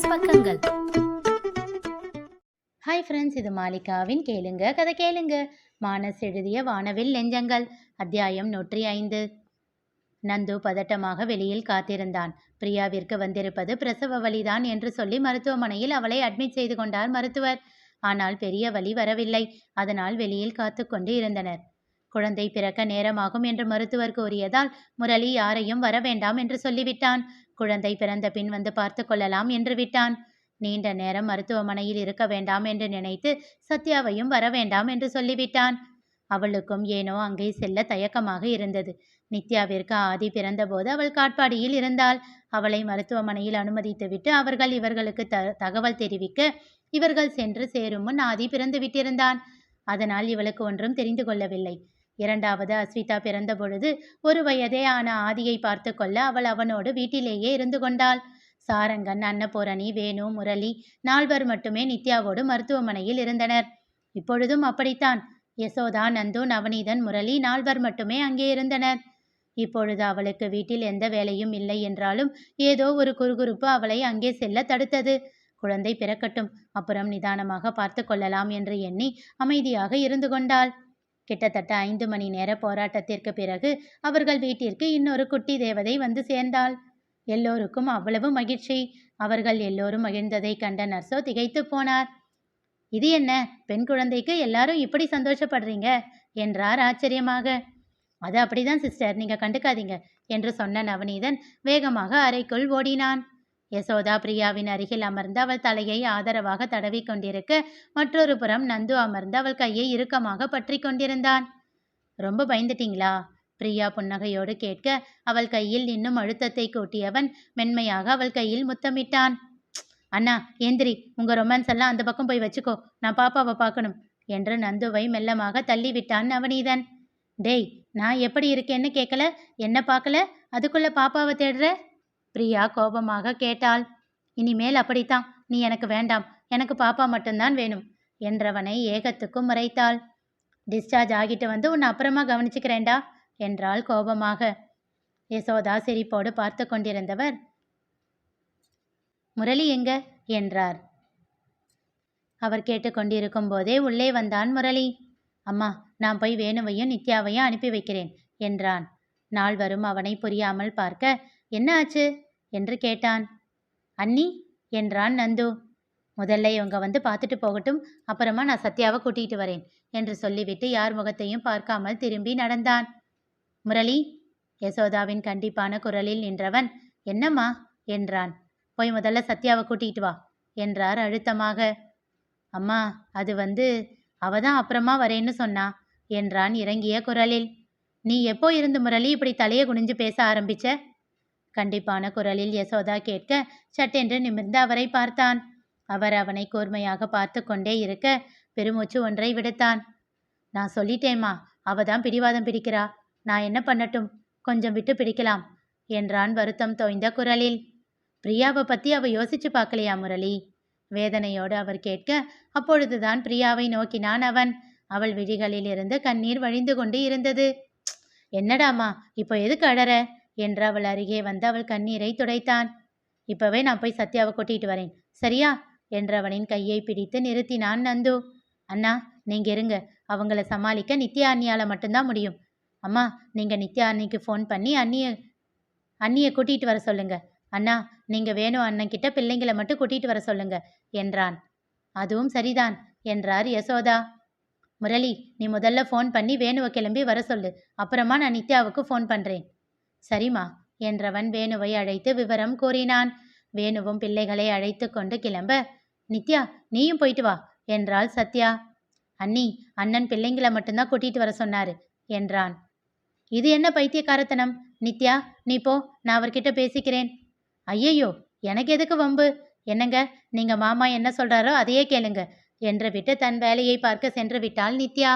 மானஸ் பக்கங்கள். Hi friends இது மாலிகாவின் கேளுங்க கதை கேளுங்க. மானஸ் எழுதிய வானவில் நெஞ்சங்கள் அத்தியாயம் நூற்றி ஐந்து. நந்து பதட்டமாக வெளியில் காத்திருந்தான். பிரியாவிற்கு வந்திருப்பது பிரசவ வலிதான் என்று சொல்லி மருத்துவமனையில் அவளை அட்மிட் செய்து கொண்டார் மருத்துவர். ஆனால் பெரிய வலி வரவில்லை. அதனால் வெளியில் காத்து கொண்டு இருந்தனர். குழந்தை பிறக்க நேரமாகும் என்று மருத்துவர் கூறியதால் முரளி யாரையும் வர வேண்டாம் என்று சொல்லிவிட்டான். குழந்தை பிறந்த பின் வந்து பார்த்து கொள்ளலாம் என்று விட்டான். நீண்ட நேரம் மருத்துவமனையில் இருக்க வேண்டாம் என்று நினைத்து சத்யாவையும் வர வேண்டாம் என்று சொல்லிவிட்டான். அவளுக்கும் ஏனோ அங்கே செல்ல தயக்கமாக இருந்தது. நித்யாவிற்கு ஆதி பிறந்தபோது அவள் காட்பாடியில் இருந்தாள். அவளை மருத்துவமனையில் அனுமதித்துவிட்டு அவர்கள் இவர்களுக்கு த தகவல் தெரிவிக்க இவர்கள் சென்று சேரும் முன் ஆதி பிறந்து விட்டிருந்தான். அதனால் இவளுக்கு ஒன்றும் தெரிந்து கொள்ளவில்லை. இரண்டாவது அஸ்விதா பிறந்த பொழுது ஒரு வயதே ஆன ஆதியை பார்த்து கொள்ள அவள் அவனோடு வீட்டிலேயே இருந்து கொண்டாள். சாரங்கன் அன்னபூரணி வேணு முரளி நால்வர் மட்டுமே நித்யாவோடு மருத்துவமனையில் இருந்தனர். இப்பொழுதும் அப்படித்தான். யசோதா நந்து நவநீதன் முரளி நால்வர் மட்டுமே அங்கே இருந்தனர். இப்பொழுது அவளுக்கு வீட்டில் எந்த வேலையும் இல்லை என்றாலும் ஏதோ ஒரு குறுகுறுப்பு அவளை அங்கே செல்ல தடுத்தது. குழந்தை பிறக்கட்டும். அப்புறம் நிதானமாக பார்த்து கொள்ளலாம் என்று எண்ணி அமைதியாக இருந்து கொண்டாள். கிட்டத்தட்ட ஐந்து மணி நேர போராட்டத்திற்கு பிறகு அவர்கள் வீட்டிற்கு இன்னொரு குட்டி தேவதை வந்து சேர்ந்தாள். எல்லோருக்கும் அவ்வளவு மகிழ்ச்சி. அவர்கள் எல்லோரும் மகிழ்ந்ததை கண்ட நர்சோ திகைத்து போனார். இது என்ன? பெண் குழந்தைக்கு எல்லாரும் இப்படி சந்தோஷப்படுறீங்க? என்றார் ஆச்சரியமாக. அது அப்படிதான் சிஸ்டர். நீங்க கண்டுக்காதீங்க என்று சொன்ன நவநீதன் வேகமாக அறைக்குள் ஓடினான். யசோதா பிரியாவின் அருகில் அமர்ந்து அவள் தலையை ஆதரவாக தடவி கொண்டிருக்க மற்றொரு புறம் நந்து அமர்ந்து அவள் கையை இறுக்கமாக பற்றி கொண்டிருந்தான். ரொம்ப பயந்துட்டீங்களா? பிரியா புன்னகையோடு கேட்க அவள் கையில் இன்னும் அழுத்தத்தை கூட்டியவன் மென்மையாக அவள் கையில் முத்தமிட்டான். அண்ணா ஏந்திரி உங்க ரொமான்ஸ் எல்லாம் அந்த பக்கம் போய் வச்சுக்கோ. நான் பாப்பாவை பார்க்கணும் என்று நந்துவை மெல்லமாக தள்ளிவிட்டான் நவநீதன் டேய் நான் எப்படி இருக்கேன்னு கேட்கல என்ன பார்க்கல? அதுக்குள்ள பாப்பாவை தேடுற? பிரியா கோபமாக கேட்டாள். இனிமேல் அப்படித்தான். நீ எனக்கு வேண்டாம். எனக்கு பாப்பா மட்டும்தான் வேணும் என்றவனை ஏகத்துக்கும் முறைத்தாள். டிஸ்சார்ஜ் ஆகிட்டு வந்து உன்னை அப்புறமா கவனிச்சுக்கிறேன்டா என்றாள் கோபமாக. யசோதா சிரிப்போடு பார்த்து கொண்டிருந்தவர். முரளி எங்க? என்றார். அவர் கேட்டுக்கொண்டிருக்கும் போதே உள்ளே வந்தான் முரளி. அம்மா நான் போய் வேணுவையும் நித்யாவையும் அனுப்பி வைக்கிறேன் என்றான். நால்வரும் அவனை புரியாமல் பார்க்க என்ன ஆச்சு என்று கேட்டான். அண்ணி என்றான் நந்து. முதல்ல இவங்க வந்து பார்த்துட்டு போகட்டும் அப்புறமா நான் சத்யாவை கூட்டிகிட்டு வரேன் என்று சொல்லிவிட்டு யார் முகத்தையும் பார்க்காமல் திரும்பி நடந்தான். முரளி யசோதாவின் கண்டிப்பான குரலில் நின்றவன் என்னம்மா? என்றான். போய் முதல்ல சத்யாவை கூட்டிகிட்டு வா என்றார் அழுத்தமாக. அம்மா அது வந்து அவ தான் அப்புறமா வரேன்னு சொன்னா என்றான் இறங்கிய குரலில். நீ எப்போ இருந்து முரளி இப்படி தலையை குனிஞ்சு பேச ஆரம்பிச்ச? கண்டிப்பான குரலில் யசோதா கேட்க சட்டென்று நிமிர்ந்து அவரை பார்த்தான். அவர் அவனை கூர்மையாக பார்த்து கொண்டே இருக்க பெருமூச்சு ஒன்றை விடுத்தான். நான் சொல்லிட்டேம்மா அவ தான் பிடிவாதம் பிடிக்கிறா. நான் என்ன பண்ணட்டும்? கொஞ்சம் விட்டு பிடிக்கலாம் என்றான் வருத்தம் தோய்ந்த குரலில். பிரியாவை பத்தி அவ யோசிச்சு பார்க்கலையா முரளி? வேதனையோடு அவர் கேட்க அப்பொழுதுதான் பிரியாவை நோக்கினான் அவன். அவள் விழிகளிலிருந்து கண்ணீர் வழிந்து கொண்டு இருந்தது. என்னடாமா இப்போ எதுக்கு அழற? என்று அவள் அருகே வந்து அவள் கண்ணீரை துடைத்தான். இப்பவே நான் போய் சத்யாவை கூட்டிட்டு வரேன். சரியா? என்றவனின் கையை பிடித்து நிறுத்தினான் நந்து. அண்ணா நீங்க இருங்க. அவங்கள சமாளிக்க நித்யா அண்ணியால மட்டும்தான் முடியும். அம்மா நீங்க நித்யா அன்னிக்கு ஃபோன் பண்ணி அண்ணிய அண்ணியை கூட்டிட்டு வர சொல்லுங்க. அண்ணா நீங்க வேணும் அண்ணன் கிட்ட பிள்ளைங்களை மட்டும் கூட்டிட்டு வர சொல்லுங்க என்றான். அதுவும் சரிதான் என்றார் யசோதா. முரளி நீ முதல்ல ஃபோன் பண்ணி வேணுவை கிளம்பி வர சொல்லு. அப்புறமா நான் நித்யாவுக்கு ஃபோன் பண்றேன். சரிம்மா என்றவன் வேணுவை அழைத்து விவரம் கூறினான். வேணுவும் பிள்ளைகளை அழைத்து கொண்டு கிளம்ப நித்யா நீயும் போயிட்டு வா என்றாள் சத்யா. அண்ணி அண்ணன் பிள்ளைங்களை மட்டும்தான் கூட்டிட்டு வர சொன்னாரு என்றான். இது என்ன பைத்தியக்காரத்தனம்? நித்யா நீ போ நான் அவர்கிட்ட பேசிக்கிறேன். ஐயையோ எனக்கு எதுக்கு வம்பு? என்னங்க நீங்க மாமா என்ன சொல்றாரோ அதையே கேளுங்க என்று விட்டு தன் வேலையை பார்க்க சென்று விட்டாள் நித்யா.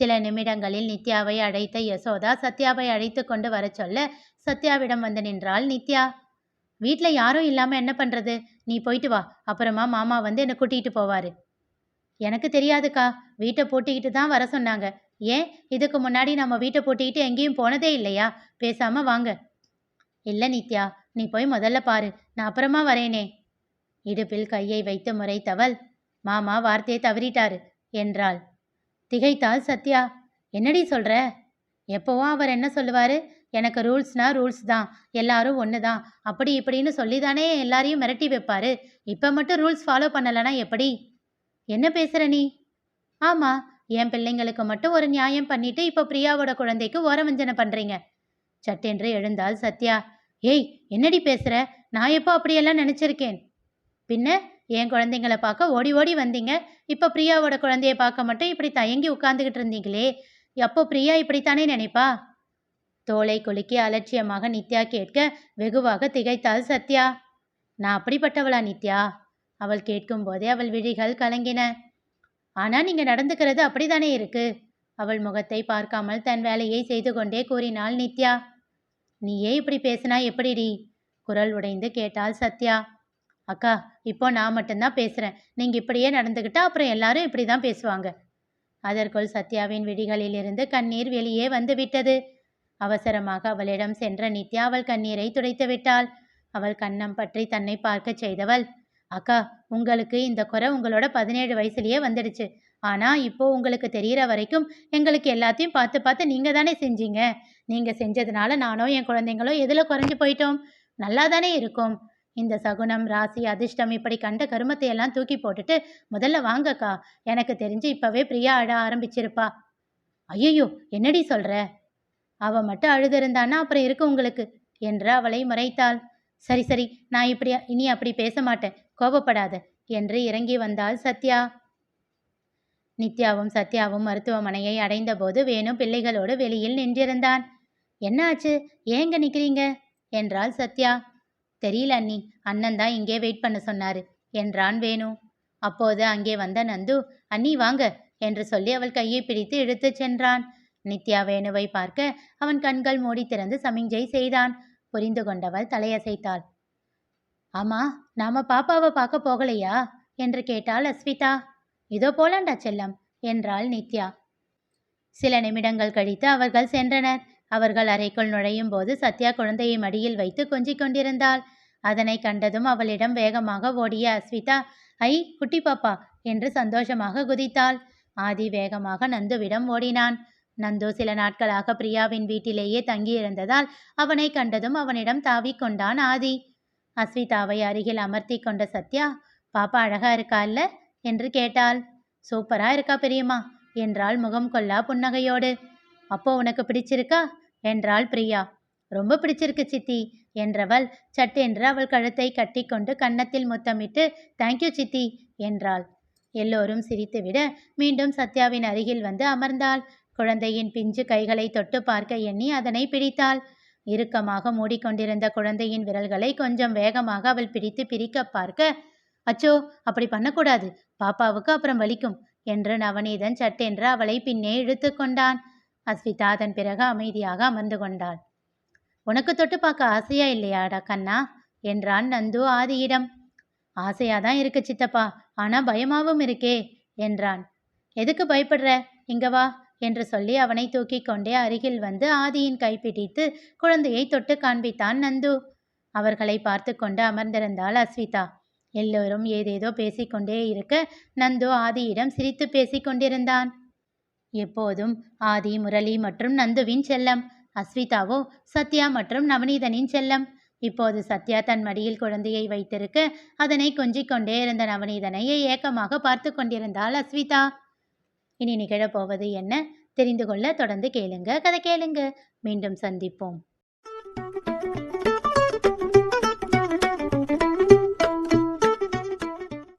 சில நிமிடங்களில் நித்யாவை அழைத்த யசோதா சத்யாவை அழைத்து கொண்டு வர சொல்ல சத்யாவிடம் வந்து நின்றாள். நித்யா வீட்டில் யாரும் இல்லாமல் என்ன பண்ணுறது நீ போயிட்டு வா. அப்புறமா மாமா வந்து என்னை கூட்டிகிட்டு போவார். எனக்கு தெரியாதுக்கா. வீட்டை பூட்டிக்கிட்டு தான் வர சொன்னாங்க. ஏன்? இதுக்கு முன்னாடி நம்ம வீட்டை பூட்டிக்கிட்டு எங்கேயும் போனதே இல்லையா? பேசாமல் வாங்க. இல்லை நித்யா. நீ போய் முதல்ல பாரு. நான் அப்புறமா வரேனே. இடுப்பில் கையை வைத்து முறைத்தவள் மாமா வார்த்தையை தவறிட்டாரு என்றாள். திகைத்தாள் சத்யா. என்னடி சொல்கிற எப்போவும் அவர் என்ன சொல்லுவார்? எனக்கு ரூல்ஸ்னா ரூல்ஸ் தான். எல்லாரும் ஒன்று தான். அப்படி இப்படின்னு சொல்லி தானே எல்லாரையும் மிரட்டி வைப்பார். இப்போ மட்டும் ரூல்ஸ் ஃபாலோ பண்ணலனா எப்படி? என்ன பேசுகிற நீ? ஆமாம் என் பிள்ளைங்களுக்கு மட்டும் ஒரு நியாயம் பண்ணிட்டு இப்போ பிரியாவோட குழந்தைக்கு ஓரவஞ்சனை பண்ணுறீங்க சட்டென்று எழுந்தாள் சத்யா. ஏய் என்னடி பேசுகிற நான் எப்போ அப்படியெல்லாம் நினச்சிருக்கேன்? பின்ன என் குழந்தைங்களை பார்க்க ஓடி ஓடி வந்தீங்க. இப்போ பிரியாவோட குழந்தைய பார்க்க மட்டும் இப்படி தயங்கி உட்காந்துக்கிட்டு இருந்தீங்களே. எப்போ பிரியா இப்படித்தானே நினைப்பா? தோலை குலுக்கி அலட்சியமாக நித்யா கேட்க வெகுவாக திகைத்தாள் சத்யா. நான் அப்படிப்பட்டவளா நித்யா? அவள் கேட்கும் போதே அவள் விழிகள் கலங்கின. ஆனா நீங்க நடந்துக்கிறது அப்படிதானே இருக்கு? அவள் முகத்தை பார்க்காமல் தன் வேலையை செய்து கொண்டே கூறினாள் நித்யா. நீயே இப்படி பேசினா எப்படிடி? குரல் உடைந்து கேட்டாள் சத்யா. அக்கா இப்போ நான் மட்டும்தான் பேசுகிறேன் நீங்கள் இப்படியே நடந்துக்கிட்டா அப்புறம் எல்லாரும் இப்படி தான் பேசுவாங்க. அதற்குள் சத்யாவின் விழிகளிலிருந்து கண்ணீர் வெளியே வந்து விட்டது. அவசரமாக அவளிடம் சென்ற நித்யா அவள் கண்ணீரை துடைத்து விட்டாள். அவள் கண்ணம் பற்றி தன்னை பார்க்கச் செய்தவள் அக்கா உங்களுக்கு இந்த குறை உங்களோட பதினேழு வயசுலயே வந்துடுச்சு. ஆனா இப்போ உங்களுக்கு தெரியற வரைக்கும் எங்களுக்கு எல்லாத்தையும் பார்த்து பார்த்து நீங்க தானே செஞ்சீங்க. நீங்க செஞ்சதுனால நானோ என் குழந்தைங்களோ எதுல குறைஞ்சு போயிட்டோம்? நல்லா தானே இருக்கும். இந்த சகுனம் ராசி அதிர்ஷ்டம் இப்படி கண்ட கருமத்தை எல்லாம் தூக்கி போட்டுட்டு முதல்ல வாங்கக்கா. எனக்கு தெரிஞ்சு இப்பவே பிரியா அழ ஆரம்பிச்சிருப்பா. ஐயையோ! என்னடி சொல்ற? அவ மட்டும் அழுதிருந்தானா அப்புறம் இருக்கு உங்களுக்கு? என்று அவளை முறைத்தாள். சரி சரி. நான் இப்படி இனி அப்படி பேச மாட்டேன். கோபப்படாத. என்று இறங்கி வந்தாள் சத்யா. நித்யாவும் சத்யாவும் மருத்துவமனையை அடைந்தபோது வேணு பிள்ளைகளோடு வெளியில் நின்றிருந்தான். என்ன ஆச்சு ஏங்க நிற்கிறீங்க என்றாள் சத்யா. தெரியல அண்ணி. அண்ணன் தான் இங்கே வெயிட் பண்ண சொன்னாரு. என்றான் வேணு. அப்போது அங்கே வந்த நந்து அண்ணி வாங்க என்று சொல்லி அவள் கையை பிடித்து இழுத்துச் சென்றான். நித்யா வேணுவை பார்க்க அவன் கண்கள் மூடி திறந்து சமிஞ்சை செய்தான். புரிந்து கொண்டவள் தலையசைத்தாள். ஆமா நாம பாப்பாவை பார்க்க போகலையா? என்று கேட்டாள் அஸ்விதா. இதோ போலாண்டா செல்லம் என்றாள் நித்யா. சில நிமிடங்கள் கழித்து அவர்கள் சென்றனர். அவர்கள் அறைக்குள் நுழையும் போது சத்யா குழந்தையை மடியில் வைத்து கொஞ்சிக் கொண்டிருந்தாள். அதனை கண்டதும் அவளிடம் வேகமாக ஓடிய அஸ்விதா ஐ குட்டி பாப்பா என்று சந்தோஷமாக குதித்தாள். ஆதி வேகமாக நந்துவிடம் ஓடினான். நந்து சில நாட்களாக பிரியாவின் வீட்டிலேயே தங்கியிருந்ததால் அவனை கண்டதும் அவனிடம் தாவிக் கொண்டான் ஆதி. அஸ்விதாவை அருகில் அமர்த்தி கொண்ட சத்யா பாப்பா அழகா இருக்கா இல்ல? என்று கேட்டாள். சூப்பரா இருக்கா பெரியம்மா என்றாள் முகம் கொல்லா புன்னகையோடு. அப்போ உனக்கு பிடிச்சிருக்கா? என்றாள் பிரியா. ரொம்ப பிடிச்சிருக்கு சித்தி என்றவள் சட்டென்று அவள் கழுத்தை கட்டிக்கொண்டு கன்னத்தில் முத்தமிட்டு தேங்க்யூ சித்தி என்றாள். எல்லோரும் சிரித்துவிட மீண்டும் சத்யாவின் அருகில் வந்து அமர்ந்தாள். குழந்தையின் பிஞ்சு கைகளை தொட்டு பார்க்க எண்ணி அதனை பிடித்தாள். இறுக்கமாக மூடிக்கொண்டிருந்த குழந்தையின் விரல்களை கொஞ்சம் வேகமாக அவள் பிடித்து பிரிக்க பார்க்க அச்சோ அப்படி பண்ணக்கூடாது. பாப்பாவுக்கு அப்புறம் வலிக்கும் என்று நவநீதன் சட்டென்று அவளை பின்னே இழுத்து கொண்டான். அஸ்விதா அதன் பிறகு அமைதியாக அமர்ந்து கொண்டாள். உனக்கு தொட்டு பார்க்க ஆசையா இல்லையாடா கண்ணா? என்றான் நந்து ஆதியிடம். ஆசையாதான் இருக்கு சித்தப்பா ஆனா பயமாவும் இருக்கே என்றான். எதுக்கு பயப்படுற? இங்க வா என்று சொல்லி அவனை தூக்கி கொண்டே அருகில் வந்து ஆதியின் கைப்பிடித்து குழந்தையை தொட்டு காண்பித்தான் நந்து. அவர்களை பார்த்து கொண்டு அமர்ந்திருந்தாள் அஸ்விதா. எல்லோரும் ஏதேதோ பேசிக்கொண்டே இருக்க நந்து ஆதியிடம் சிரித்து பேசிக்கொண்டிருந்தான் எப்போதும் ஆதி முரளி மற்றும் நந்துவின் செல்லம். அஸ்விதாவோ சத்யா மற்றும் நவநீதனின் செல்லம். இப்போது சத்யா தன் மடியில் குழந்தையை வைத்திருக்க அதனை கொஞ்சிக் கொண்டே இருந்த நவநீதனை ஏக்கமாக பார்த்து கொண்டிருந்தாள் அஸ்விதா. இனி நிகழப்போவது என்ன? தெரிந்து கொள்ள தொடர்ந்து கேளுங்க. கதை கேளுங்க. மீண்டும் சந்திப்போம்.